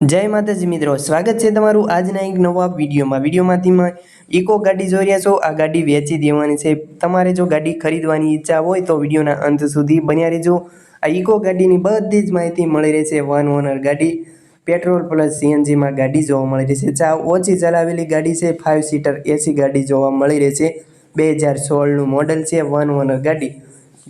જય માતાજી મિત્રો, સ્વાગત છે તમારું આજના એક નવા વિડીયોમાં. વિડીયોમાંથી ઇકો ગાડી જોઈ રહ્યા છો. આ ગાડી વેચી દેવાની છે. તમારે જો ગાડી ખરીદવાની ઈચ્છા હોય તો વિડીયોના અંત સુધી બન્યા રહેજો. આ ઇકો ગાડીની બધી જ માહિતી મળી રહેશે. વન ઓનર ગાડી પેટ્રોલ પ્લસ સીએનજીમાં ગાડી જોવા મળી રહેશે. ચા ઓછી ચલાવેલી ગાડી છે. ફાઇવ સીટર એસી ગાડી જોવા મળી રહેશે. બે હજાર સોળનું મોડલ છે. વન ઓનર ગાડી,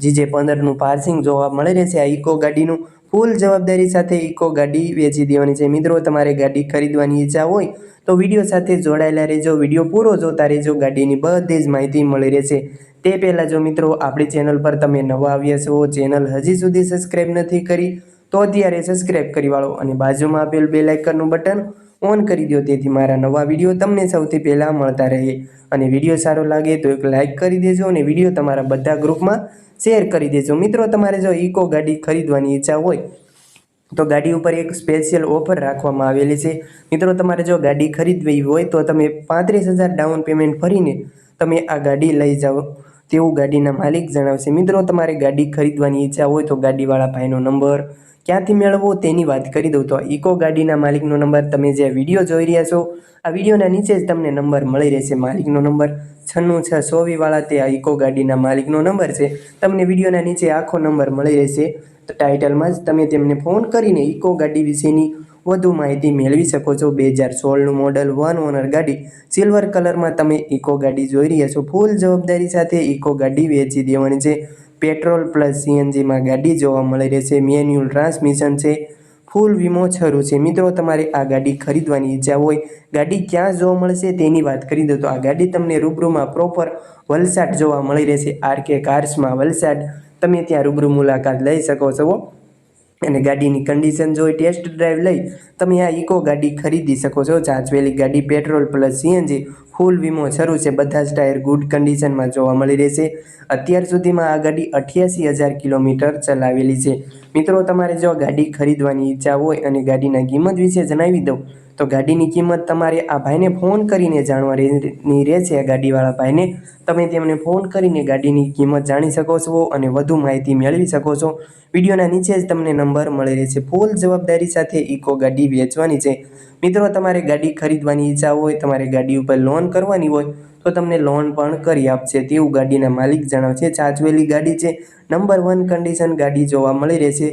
જીજે પંદરનું પાર્સિંગ જોવા મળી રહેશે આ ઇકો ગાડીનું. ફૂલ જવાબદારી સાથે ઇકો ગાડી વેચી દેવાની છે. મિત્રો, તમારે ગાડી ખરીદવાની ઈચ્છા હોય તો વીડિયો સાથે જોડાયેલા રહેજો. વીડિયો પૂરો જોતા રહેજો. ગાડીની બધી જ માહિતી મળી રહેશે. તે પહેલાં જો મિત્રો, આપણી ચેનલ પર તમે નવા આવ્યા છો, ચેનલ હજી સુધી સબસ્ક્રાઈબ નથી કરી, તો અત્યારે સબસ્ક્રાઈબ કરી વાળો અને બાજુમાં આપેલ બે લાઇકનનું બટન ઓન કરી દો. તેથી મારા નવા વીડિયો તમને સૌથી પહેલાં મળતા રહે. અને વીડિયો સારો લાગે તો એક લાઇક કરી દેજો અને વીડિયો તમારા બધા ગ્રુપમાં શેર કરી દેજો. મિત્રો, તમારે જો ઇકો ગાડી ખરીદવાની ઈચ્છા હોય, તો ગાડી ઉપર એક સ્પેશિયલ ઓફર રાખવામાં આવેલી છે. મિત્રો, તમારે જો ગાડી ખરીદવી હોય, તો તમે પાંત્રીસ હજાર ડાઉન પેમેન્ટ ભરીને તમે આ ગાડી લઈ જાઓ. તેવું ગાડીના માલિક જણાવશે. મિત્રો, તમારે ગાડી ખરીદવાની ઈચ્છા હોય તો ગાડીવાળા ભાઈનો નંબર ક્યાંથી મેળવવો તેની વાત કરી દઉં. તો ઇકો ગાડીના માલિકનો નંબર તમે જે વીડિયો જોઈ રહ્યા છો, આ વિડીયોના નીચે જ તમને નંબર મળી રહેશે માલિકનો નંબર. છન્નું છ સોવીવાળા તે આ ઇકો ગાડીના માલિકનો નંબર છે. તમને વિડીયોના નીચે આખો નંબર મળી રહેશે. તો ટાઇટલમાં જ તમે તેમને ફોન કરીને ઇકો ગાડી વિશેની વધુ માહિતી મેળવી શકો છો. બે હજાર સોળનું મોડલ વન ઓનર ગાડી સિલ્વર કલરમાં તમે ઇકો ગાડી જોઈ રહ્યા છો. ફૂલ જવાબદારી સાથે ઇકો ગાડી વેચી દેવાની છે. પેટ્રોલ પ્લસ સીએનજીમાં ગાડી જોવા મળી રહેશે મેન્યુઅલ ટ્રાન્સમિશન છે. ફૂલ વીમો છરું છે. મિત્રો, તમારે આ ગાડી ખરીદવાની ઈચ્છા હોય, ગાડી ક્યાં જોવા મળશે તેની વાત કરી દો તો આ ગાડી તમને રૂબરૂમાં પ્રોપર વલસાડ જોવા મળી રહેશે. આરકે કાર્સમાં વલસાડ. તમે ત્યાં રૂબરૂ મુલાકાત લઈ શકો છો. અને ગાડીની કન્ડિશન જોઈ ટેસ્ટ ડ્રાઈવ લઈ, તમે આ ઇકો ગાડી ખરીદી શકો છો. ચાંચવેલી ગાડી પેટ્રોલ પ્લસ સીએનજી ફૂલ વીમો શરૂ છે. બધા જ ટાયર ગુડ કન્ડિશનમાં જોવા મળી રહેશે. અત્યાર સુધીમાં આ ગાડી અઠ્યાસી હજાર કિલોમીટર ચલાવેલી છે. મિત્રો, તમારે જો ગાડી ખરીદવાની ઈચ્છા હોય અને ગાડીના કિંમત વિશે જણાવી દઉં તો ગાડીની કિંમત તમારે આ ભાઈને ફોન કરીને જાણવાની રહેશે ગાડીવાળા ભાઈને. તમે તેમને ફોન કરીને ગાડીની કિંમત જાણી શકો છો અને વધુ માહિતી મેળવી શકો છો. વિડીયોના નીચે જ તમને નંબર મળી રહેશે. ફૂલ જવાબદારી સાથે ઇકો ગાડી વેચવાની છે. મિત્રો, તમારે ગાડી ખરીદવાની ઈચ્છા હોય, તમારે ગાડી ઉપર લોન કરવાની હોય, તો તમને લોન પણ કરી આપશે. તેવું ગાડીના માલિક જણાવશે ચાચવેલી ગાડી છે. નંબર વન કન્ડિશન ગાડી જોવા મળી રહેશે.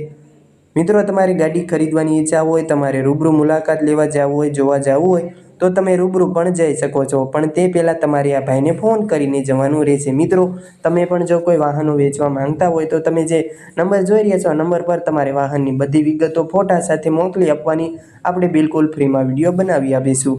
મિત્રો, તમારી ગાડી ખરીદવાની ઈચ્છા હોય, તમારે રૂબરૂ મુલાકાત લેવા જવું હોય, જોવા જવું હોય, તો તમે રૂબરૂ પણ જઈ શકો છો. પણ તે પહેલાં તમારે આ ભાઈને ફોન કરીને જવાનું રહેશે. મિત્રો, તમે પણ જો કોઈ વાહનો વેચવા માંગતા હોય, તો તમે જે નંબર જોઈ રહ્યા છો, આ નંબર પર તમારે વાહનની બધી વિગતો ફોટા સાથે મોકલી આપવાની. આપણે બિલકુલ ફ્રીમાં વીડિયો બનાવી આપીશું.